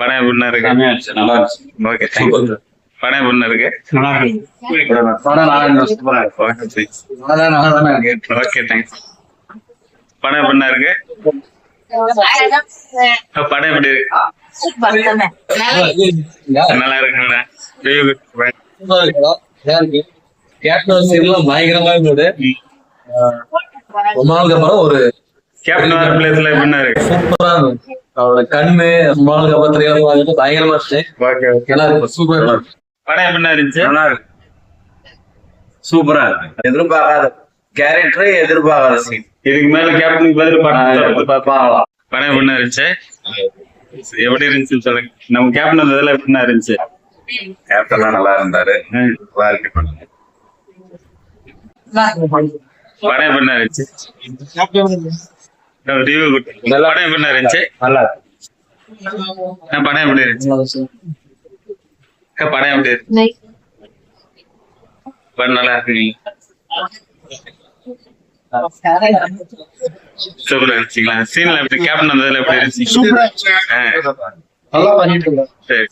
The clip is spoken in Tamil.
படம் எப்படின்னா இருக்கு. நல்லா இருந்துச்சு. ஓகே தேங்க்ஸ் படம் எப்படின்னா இருக்கு. படம் நல்லா சூப்பரா இருக்கு. Okay thanks. நல்லா நல்லா தானே இருக்கு ஓகே தேங்க்ஸ் படம் எப்படின்னா இருக்கு. படம் எப்படி இருக்கு? நல்லா இருக்குங்களா சீன்லாம் பயங்கரமா இருந்தது. ரொம்ப நாளுக்கு அப்புறம் ஒரு கேப்டன் வர பிளேஸ்ல எப்படின்னா இருக்கு சூப்பரா அவரோட கண்ணு ரொம்ப நாளுக்கு அப்புறம் தெரியல பார்த்துட்டு பயங்கரமா இருந்துச்சு. ஓகே ஓகே நல்லா இருக்கு சூப்பரா இருக்கு படம் எப்படின்னா இருந்துச்சு? நல்லா இருக்கு. சூப்பரா இருக்கு. எதிர்பார்க்காத கேரக்டரே எதிர்பார்க்காத சீன் இதுக்கு மேல கேப்டனுக்கு பதில் பார்க்கலாம் படம் எப்படின்னா இருந்துச்சு? எப்படி இருந்துச்சுன்னு சொல்லுங்க. நம்ம கேப்டன் வந்ததுல எப்படின்னா இருந்துச்சு? கேரக்டர்லாம் நல்லா இருந்தாரு. நல்லா இருக்கு படம். எப்படின்னா இருந்துச்சு? ரிவ்யூ படம் எப்படின்னா இருந்துச்சு? நல்லா இருக்கு. படம் எப்படி இருந்துச்சு? அக்கா, படம் எப்படி இருக்கு படம் நல்லா இருக்கு சூப்பரா இருந்துச்சுங்களா? சீன்ல எப்படி கேப்டன் வந்ததுல எப்படி இருந்துச்சு? சூப்பரா ஆ, நல்லா பண்ணிட்டு சரி.